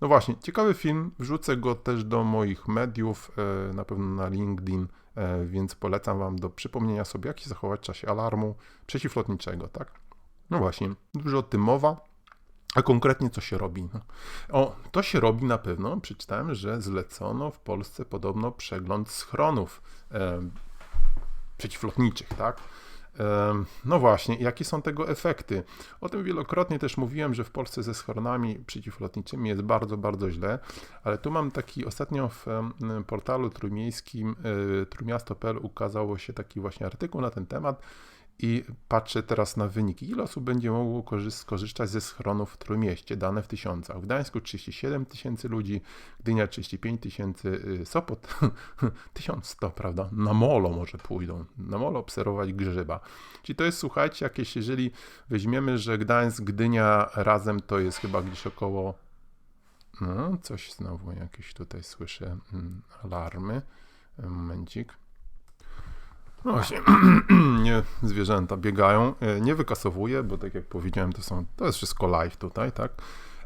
No właśnie, ciekawy film, wrzucę go też do moich mediów, e, na pewno na LinkedIn, e, więc polecam Wam do przypomnienia sobie, jak się zachować w czasie alarmu przeciwlotniczego, tak? No właśnie, dużo o tym mowa, a konkretnie co się robi? No. O, to się robi na pewno. Przeczytałem, że zlecono w Polsce podobno przegląd schronów e, przeciwlotniczych, tak? No właśnie, jakie są tego efekty? O tym wielokrotnie też mówiłem, że w Polsce ze schronami przeciwlotniczymi jest bardzo, bardzo źle, ale tu mam taki, ostatnio w portalu trójmiejskim e, trójmiasto.pl ukazało się taki właśnie artykuł na ten temat i patrzę teraz na wyniki. Ile osób będzie mogło skorzystać ze schronów w Trójmieście? Dane w tysiącach. W Gdańsku 37 tysięcy ludzi, Gdynia 35 tysięcy, y, Sopot 1100, prawda? Na molo może pójdą. Na molo obserwować grzyba. Czyli to jest, słuchajcie, jakieś, jeżeli weźmiemy, że Gdańsk, Gdynia razem to jest chyba gdzieś około no, coś znowu jakieś tutaj słyszę mm, alarmy. Momencik. No właśnie, nie zwierzęta biegają, e, nie wykasowuję, bo tak jak powiedziałem, to są, to jest wszystko live tutaj, tak?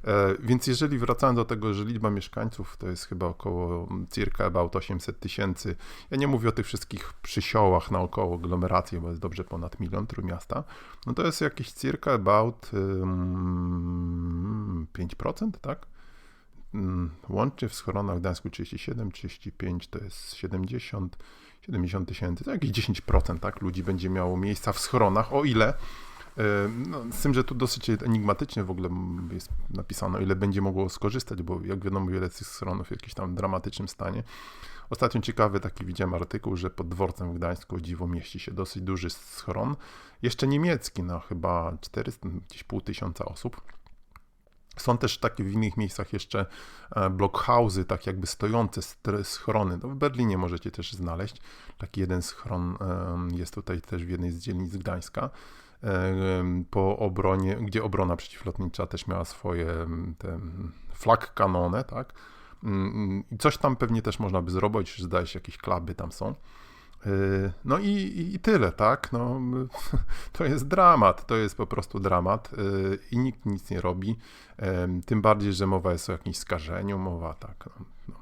E, więc jeżeli wracając do tego, że liczba mieszkańców to jest chyba około circa about 800 tysięcy, ja nie mówię o tych wszystkich przysiołach naokoło aglomeracji, bo jest dobrze ponad milion miasta, no to jest jakieś circa about um, 5%, tak? Mm, łącznie w schronach w Gdańsku 37, 35 to jest 70, 70 tysięcy, to jakieś 10% tak, ludzi będzie miało miejsca w schronach, o ile, e, no, z tym, że tu dosyć enigmatycznie w ogóle jest napisano, ile będzie mogło skorzystać, bo jak wiadomo, wiele z tych schronów w jakimś tam dramatycznym stanie. Ostatnio ciekawy taki widziałem artykuł, że pod dworcem w Gdańsku, dziwo, mieści się dosyć duży schron, jeszcze niemiecki, no chyba 400, gdzieś pół tysiąca osób. Są też takie w innych miejscach jeszcze e, blockhouse'y, tak jakby stojące schrony. No w Berlinie możecie też znaleźć. Taki jeden schron jest tutaj też w jednej z dzielnic Gdańska. Po obronie, gdzie obrona przeciwlotnicza też miała swoje te flag kanone, tak? Mm, mm, I coś tam pewnie też można by zrobić, zdaje się jakieś klaby tam są. Yy, no i, i, tyle, tak? No, to jest dramat, to jest po prostu dramat yy, i nikt nic nie robi. Tym bardziej, że mowa jest o jakimś skażeniu, mowa tak. No, no.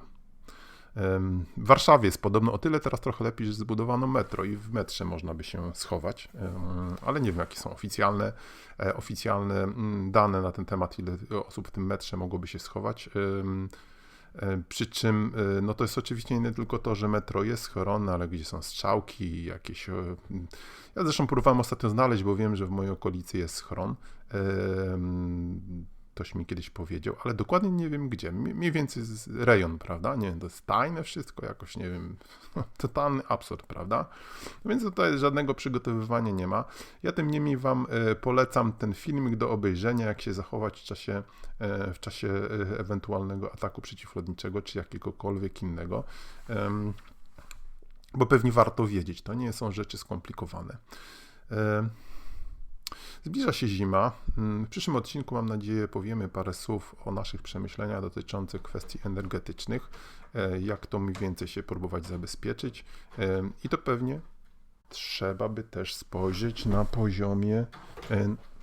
W Warszawie jest podobno o tyle teraz trochę lepiej, że zbudowano metro i w metrze można by się schować, ale nie wiem jakie są oficjalne, e, oficjalne dane na ten temat, ile osób w tym metrze mogłoby się schować. E, przy czym e, no to jest oczywiście nie tylko to, że metro jest schorone, ale gdzie są strzałki, jakieś. E, ja zresztą próbowałem ostatnio znaleźć, bo wiem, że w mojej okolicy jest schron ktoś mi kiedyś powiedział, ale dokładnie nie wiem gdzie. Mniej więcej rejon, prawda? Nie to jest tajne wszystko, jakoś nie wiem. Totalny absurd, prawda? No więc tutaj żadnego przygotowywania nie ma. Ja tym niemniej Wam e, polecam ten filmik do obejrzenia, jak się zachować w czasie, e, w czasie e, ewentualnego ataku przeciwlotniczego, czy jakiegokolwiek innego. Bo pewnie warto wiedzieć, to nie są rzeczy skomplikowane. Zbliża się zima. Mm, w przyszłym odcinku, mam nadzieję, powiemy parę słów o naszych przemyśleniach dotyczących kwestii energetycznych, e, jak to mniej więcej się próbować zabezpieczyć. E, I to pewnie trzeba by też spojrzeć na poziomie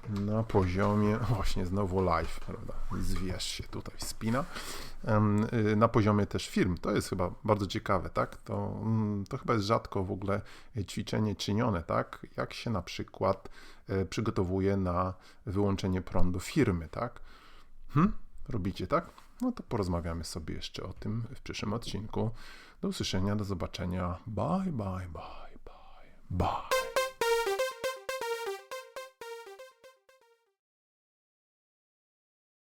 na poziomie, właśnie znowu live, prawda, zwierz się tutaj spina, y, na poziomie też firm. To jest chyba bardzo ciekawe, tak? To, mm, to chyba jest rzadko w ogóle ćwiczenie czynione, tak? Jak się na przykład e, przygotowuje na wyłączenie prądu firmy, tak? Hm? Robicie tak? No to porozmawiamy sobie jeszcze o tym w przyszłym odcinku. Do usłyszenia, do zobaczenia. Bye, bye, bye, bye, bye.